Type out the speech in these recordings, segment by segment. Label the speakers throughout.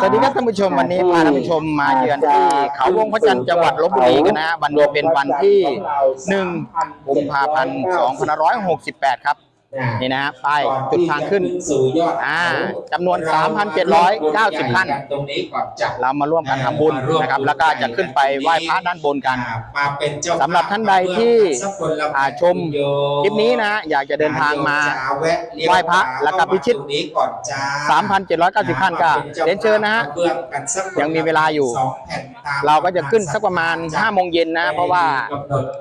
Speaker 1: สวัสดีครับท่านผู้ชมวันนี้พาท่านผู้ชมมาเยือนที่เขาวงพระจันทร์จังหวัดลบบุรีกันนะฮะวันนี้เป็นวันที่ 1 กุมภาพันธ์ 2568 ครับ นี่นะฮะป้ายจุดทางขึ้น
Speaker 2: สู่ยอด
Speaker 1: อ่าจำนวน 3,790 ขั้น
Speaker 2: ตรงนี้ก่อนจะ
Speaker 1: เรามาร่วมกันทำบุญนะครับ แล้วก็จะขึ้นไปไหว้พระด้านบนกัน
Speaker 2: มาเป็นเจ้า
Speaker 1: สำหรับท่านใดที่อ่าชมคลิปนี้นะฮะอยากจะเดินทางมาไหว้พระแล้วก็พิชิต
Speaker 2: ตรงนี้ก่อนจ้า
Speaker 1: 3,790 ขั้นก็เรียนเชิญนะฮะ
Speaker 2: เบื้องกันสักคน
Speaker 1: ยังมีเวลาอยู่
Speaker 2: สงแผ่นตม
Speaker 1: เราก็จะขึ้นสักประมาณ5โมงเย็นนะ เพราะว่า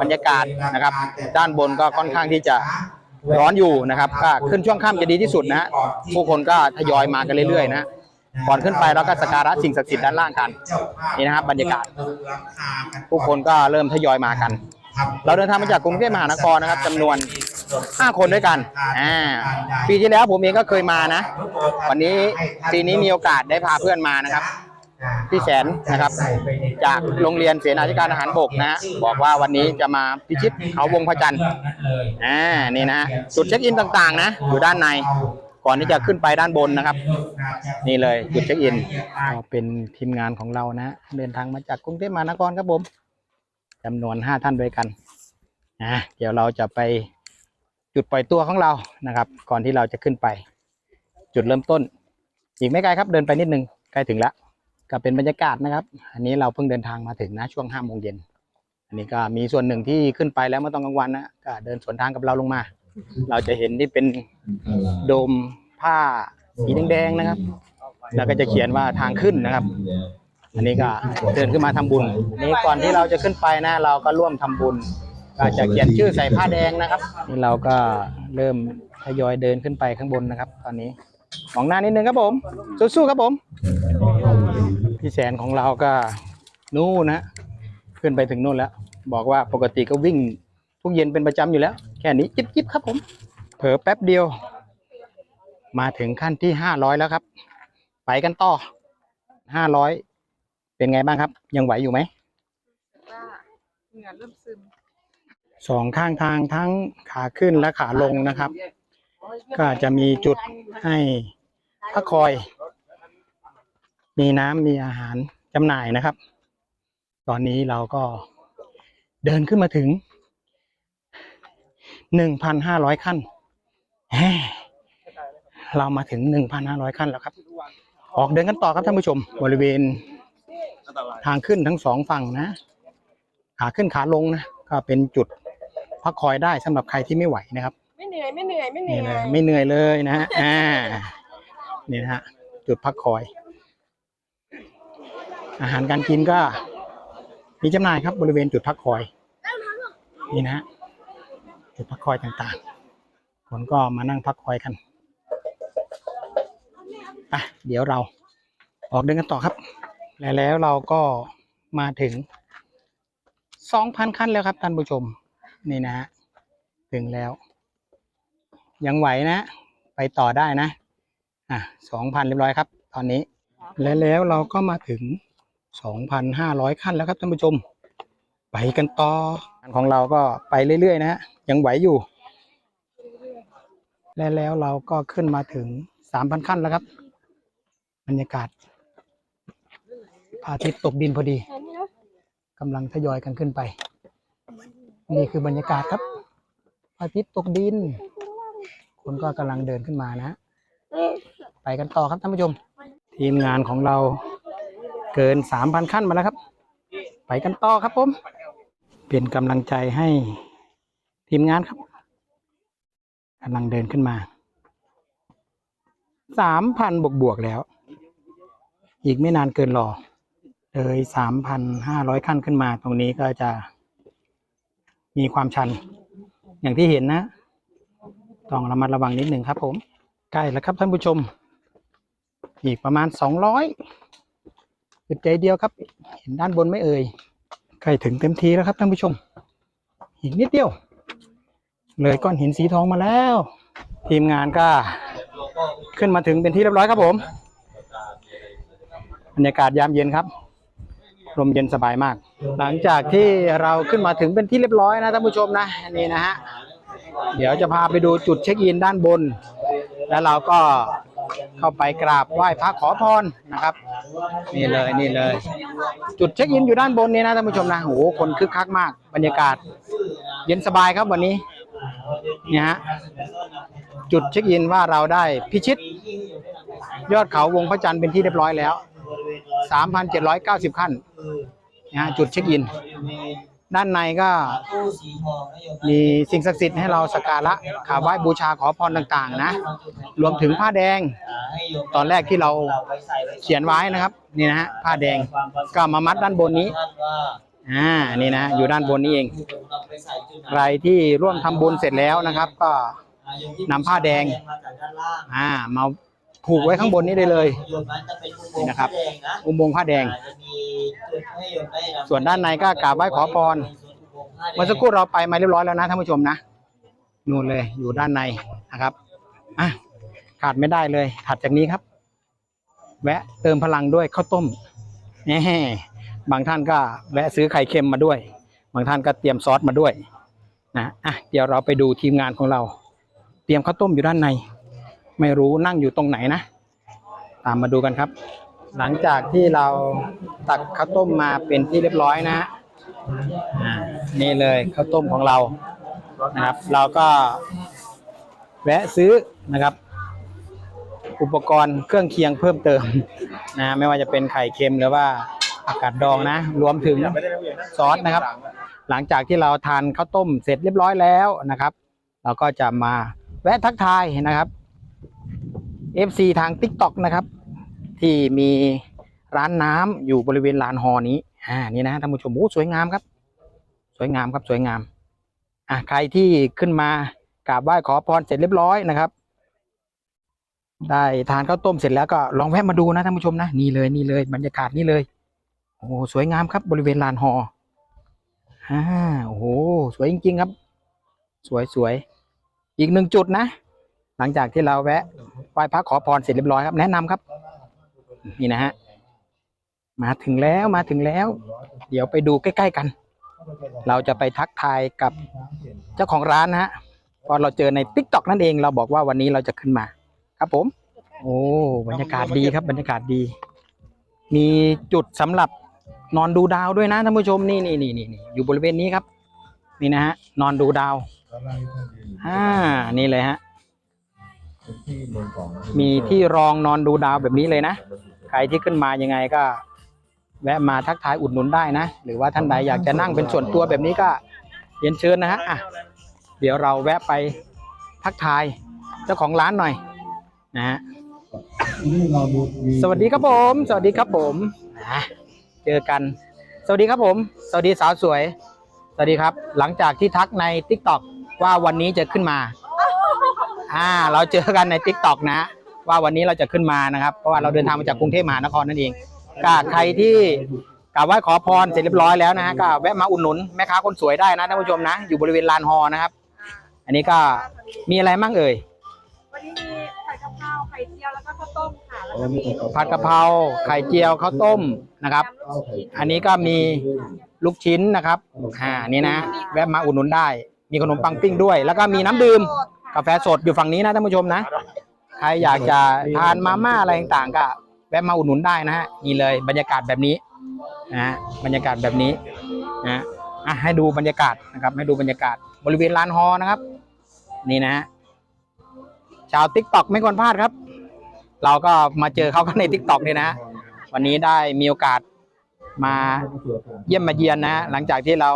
Speaker 1: บรรยากาศนะครับ ด้านบนก็ค่อนข้างที่จะ ร้อนอยู่นะครับก็ขึ้นช่วงค่ำจะดีที่สุดนะฮะผู้คนก็ทยอยมากันเรื่อยๆนะก่อนขึ้นไปเราก็สักการะสิ่งศักดิ์สิทธิ์ด้านล่างกันนี่นะครับบรรยากาศ ผู้คนก็เริ่มทยอยมากัน เราเดินทางมาจากกรุงเทพมหานครนะครับจำนวน 5 คนด้วยกันอ่าปีที่แล้วผมเองก็เคยมานะ วันนี้ปีนี้มีโอกาสได้พาเพื่อนมานะครับ พี่แสนนะครับ จากโรงเรียนเสนาธิการทหารบกนะฮะบอกว่าวันนี้จะมาพิชิตเขาวงพระจันทร์อ่านี่นะจุดเช็คอินต่างๆนะอยู่ด้านในก่อนที่จะขึ้นไปด้านบนนะครับ นี่เลยจุดเช็คอินก็เป็นทีมงานของเรานะฮะเดินทางมาจากกรุงเทพมหานครครับผมจำนวนห้าท่านด้วยกันนะเดี๋ยวเราจะไปจุดปล่อยตัวของเรานะครับ ก่อนที่เราจะขึ้นไป จุดเริ่มต้น อีกไม่ไกลครับเดินไปนิดนึงใกล้ถึงแล้ว ก็เป็นบรรยากาศนะครับ อันนี้เราเพิ่งเดินทางมาถึงนะช่วงห้าโมงเย็นอันนี้ก็มีส่วนหนึ่งที่ขึ้นไปแล้วเมื่อตอนกลางวันนะก็เดินสวนทางกับเราลงมา เราจะเห็นที่เป็นโดมผ้าสีแดงๆนะครับ แล้วก็จะเขียนว่าทางขึ้นนะครับ อันนี้ก็เดินขึ้นมาทำบุญอันนี้ก่อนที่เราจะขึ้นไปนะ เราก็ร่วมทำบุญก็จะเขียนชื่อใส่ผ้าแดงนะครับนี่เราก็เริ่มทยอยเดินขึ้นไปข้างบนนะครับ ตอนนี้มองหน้านิดนึงครับผมสู้ๆครับผม พี่แสนของเราก็นู่นนะขึ้นไปถึงนู่นแล้ว บอกว่าปกติก็วิ่งทุกเย็นเป็นประจำอยู่แล้ว แค่นี้จิ๊บจิบครับผม เผลอแป๊บเดียว มาถึงขั้นที่ห้าร้อยแล้วครับ ไปกันต่อห้าร้อยเป็นไงบ้างครับ ยังไหวอยู่ไหม
Speaker 3: ว่าเหงื่อเริ่มซึม
Speaker 1: สองข้างทางทั้งขาขึ้นและขาลงนะครับ ก็จะมีจุดให้พักคอย มีน้ำมีอาหารจำหน่ายนะครับ ตอนนี้เราก็เดินขึ้นมาถึงหนึ่งพันห้าร้อยขั้นแฮ่เรามาถึงหนึ่งพันห้าร้อยขั้นแล้วครับ ออกเดินกันต่อครับท่านผู้ชม บริเวณทางขึ้นทั้งสองฝั่งนะ ขาขึ้นขาลงนะ ก็เป็นจุดพักคอยได้สำหรับใครที่ไม่ไหวนะครับ
Speaker 3: ไม่เหนื่อยไม่เหนื่อยไม่เหนื่
Speaker 1: นี่
Speaker 3: อย
Speaker 1: เลยไม่เหนื่อยเลยนะฮะอ่านี่นะฮะจุดพักคอย อาหารการกินก็ มีจำหน่ายครับบริเวณจุดพักคอย นี่นะฮะจุดพักคอยต่างๆ คนก็มานั่งพักคอยกันอะเดี๋ยวเราออกเดินกันต่อครับแลแล้วเราก็มาถึงสองพันขั้นแล้วครับท่านผู้ชม นี่นะฮะถึงแล้ว ยังไหวนะ ไปต่อได้นะ อะสองพันเรียบร้อยครับ ตอนนี้ และแล้วเราก็มาถึง สองพันห้าร้อยขั้นแล้วครับท่านผู้ชม ไปกันต่อของเราก็ไปเรื่อยๆ นะฮะ ยังไหวอยู่ และแล้วเราก็ขึ้นมาถึงสามพันขั้นแล้วครับ บรรยากาศพระอาทิตย์ตกดินพอดีกำลังทยอยกันขึ้นไป นี่คือบรรยากาศครับพระอาทิตย์ตกดิน คนก็กำลังเดินขึ้นมานะ ไปกันต่อครับท่านผู้ชม ทีมงานของเรา เกินสามพันขั้นมาแล้วครับ ไปกันต่อครับผม เป็นกำลังใจให้ทีมงานครับกำลังเดินขึ้นมาสามพันบวกบวกๆแล้ว อีกไม่นานเกินรอเลยสามพันห้าร้อยขั้นขึ้นมา ตรงนี้ก็จะมีความชัน อย่างที่เห็นนะ ต้องระมัดระวังนิดหนึ่งครับผม ใกล้แล้วครับท่านผู้ชม อีกประมาณสองร้อย จุดใจเดียวครับ เห็นด้านบนไม่เอ่ยใกล้ถึงเต็มทีแล้วครับท่านผู้ชม อีกนิดเดียว เลยก้อนหินสีทองมาแล้ว ทีมงานก็ขึ้นมาถึงเป็นที่เรียบร้อยครับผมบรรยากาศยามเย็นครับลมเย็นสบายมาก หลังจากที่เราขึ้นมาถึงเป็นที่เรียบร้อยนะท่านผู้ชมนะนี่นะฮะเดี๋ยวจะพาไปดูจุดเช็คอินด้านบน แล้วเราก็เข้าไปกราบไหว้พระขอพรนะครับ นี่เลยนี่เลย จุดเช็คอินอยู่ด้านบนนี้นะท่านผู้ชมนะโอ้โหคนคึกคักมาก บรรยากาศ เย็นสบายครับวันนี้เนี่ยฮะจุดเช็คอินว่าเราได้พิชิต ยอดเขาวงพระจันทร์เป็นที่เรียบร้อยแล้ว 3,790 ขั้นนะฮะจุดเช็คอิน ด้านในก็มีสิ่งศักดิ์สิทธิ์ให้เราสักการะกราบไหว้บูชาขอพรต่างๆ นะ รวมถึงผ้าแดง ตอนแรกที่เราเขียนไว้นะครับ นี่นะฮะผ้าแดงก็มามัดด้านบนนี้อ่านี่นะอยู่ด้านบนนี้เอง ใครที่ร่วมทำบุญเสร็จแล้วนะครับ ก็นำผ้าแดงอ่ามา ผูกไว้ข้างบนนี้ได้เลยนี่นะครับ อุโมงค์ผ้าแดง ส่วนด้านในก็กราบไหว้ขอพรเมื่อสักครู่เราไปมาเรียบร้อยแล้วนะท่านผู้ชมนะนู่นเลยอยู่ด้านในนะครับอะขาดไม่ได้เลยถัดจากนี้ครับ แวะเติมพลังด้วยข้าวต้มแหมบางท่านก็แวะซื้อไข่เค็มมาด้วย บางท่านก็เตรียมซอสมาด้วยนะอะเดี๋ยวเราไปดูทีมงานของเรา เตรียมข้าวต้มอยู่ด้านใน ไม่รู้นั่งอยู่ตรงไหนนะ ตามมาดูกันครับ หลังจากที่เราตักข้าวต้มมาเป็นที่เรียบร้อยนะนี่เลยข้าวต้มของเรานะครับ เราก็แวะซื้อนะครับ อุปกรณ์เครื่องเคียงเพิ่มเติมนะไม่ว่าจะเป็นไข่เค็มหรือว่าอากาศดองนะ รวมถึงซอสนะครับ หลังจากที่เราทานข้าวต้มเสร็จเรียบร้อยแล้วนะครับ เราก็จะมาแวะทักทายนะครับ FC ทาง TikTok นะครับ ที่มีร้านน้ำอยู่บริเวณลานฮอนี้อ่านี่นะท่านผู้ชมโอ้สวยงามครับ สวยงามครับสวยงามอะใครที่ขึ้นมากราบไหว้ขอพรเสร็จเรียบร้อยนะครับ ได้ทานข้าวต้มเสร็จแล้วก็ลองแวะมาดูนะท่านผู้ชมนะนี่เลยนี่เลย บรรยากาศนี่เลยโอ้สวยงามครับ บริเวณลานฮออ่าโอ้โหสวยจริงๆครับ สวยสวยอีกหนึ่งจุดนะ หลังจากที่เราแวะไหว้พระขอพรเสร็จเรียบร้อยครับ แนะนำครับ นี่นะฮะมาถึงแล้วมาถึงแล้ว เดี๋ยวไปดูใกล้ ๆ กัน เราจะไปทักทายกับเจ้าของร้านนะฮะพอเราเจอใน t ิ k t o k นั่นเองเราบอกว่าวันนี้เราจะขึ้นมา ครับผม โอ้บรรยากาศดีครับ บรรยากาศดี มีจุดสำหรับนอนดูดาวด้วยนะท่านผู้ชมนี่นี่นี่นี่อยู่บริเวณนี้ครับ นี่นะฮะนอนดูดาวอ่านี่เลยฮะ มีที่รองนอนดูดาวแบบนี้เลยนะ ใครที่ขึ้นมายังไงก็ แวะมาทักทายอุดหนุนได้นะ หรือว่าท่านใดอยากจะนั่งเป็นส่วนตัวแบบนี้ก็เรียนเชิญนะฮะอะเดี๋ยวเราแวะไปทักทายเจ้าของร้านหน่อยนะฮะสวัสดีครับผม สวัสดีครับผมอะเจอกัน สวัสดีครับผม สวัสดีสาวสวย สวัสดีครับ หลังจากที่ทักใน t ิ k t o k ว่าวันนี้จะขึ้นมา อ่า เราเจอกันใน t ิ k t o k นะ ว่าวันนี้เราจะขึ้นมานะครับ เพราะว่าเราเดินทางมาจากกรุงเทพมหานครนั่นเองก็ใครที่กราบไหว้ขอพรเสร็จเรียบร้อยแล้วนะฮะก็แวะมาอุดหนุนแม่ค้าคนสวยได้นะท่านผู้ชมนะ อยู่บริเวณลานฮอนะครับ อันนี้ก็มีอะไรมั่งเอ่ย
Speaker 3: วันนี้มีผัดกะเพราไข่เจียวแล้วก็ข้าวต้มค่ะแล้วก็มี
Speaker 1: ผัดกะเพราไข่เจียวข้าวต้มนะครับ
Speaker 3: ยำลูกชิ้น
Speaker 1: อันนี้ก็มีลูกชิ้นนะครับอ่านี่นะ แวะมาอุดหนุนได้ มีขนมปังปิ้งด้วย แล้วก็มีน้ำดื่ม กาแฟสดอยู่ฝั่งนี้นะท่านผู้ชมนะ ใครอยากจะทานมาม่าอะไรต่างๆ ก็แวะมาอุดหนุนได้นะฮะนี่เลยบรรยากาศแบบนี้นะฮะบรรยากาศแบบนี้นะอะให้ดูบรรยากาศนะครับ ให้ดูบรรยากาศบริเวณลานฮอนะครับ นี่นะฮะชาวติ๊กต็อกไม่ควรพลาดครับ เราก็มาเจอเขากันในติ๊กต็อกนี่นะฮะวันนี้ได้มีโอกาสมาเยี่ยมมาเยียนนะฮะหลังจากที่เรา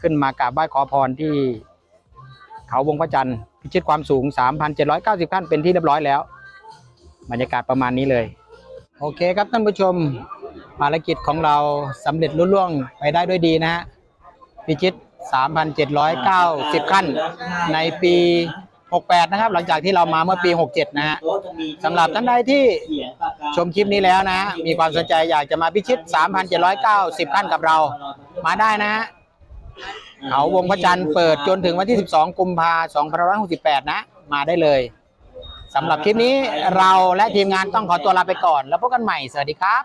Speaker 1: ขึ้นมากราบไหว้ขอพรที่เขาวงพระจันทร์ พิชิตความสูง 3,790 ขั้นเป็นที่เรียบร้อยแล้ว บรรยากาศประมาณนี้เลย โอเคครับท่านผู้ชมภารกิจของเราสำเร็จรุ่ล่วงไปได้ด้วยดีนะฮะพิชิต 3,790 ขั้นในปี 68 นะครับ หลังจากที่เรามาเมื่อปี 67 นะฮะสำหรับท่านใดที่ชมคลิปนี้แล้วนะ มีความสนใจอยากจะมาพิชิต 3,790 ขั้นกับเรา มาได้นะฮะ เขาวงพระจันทร์เปิดจนถึงวันที่ 12 กุมภาพันธ์2568 นะ มาได้เลยสำหรับคลิปนี้เราและทีมงานต้องขอตัวลาไปก่อน แล้วพบกันใหม่ สวัสดีครับ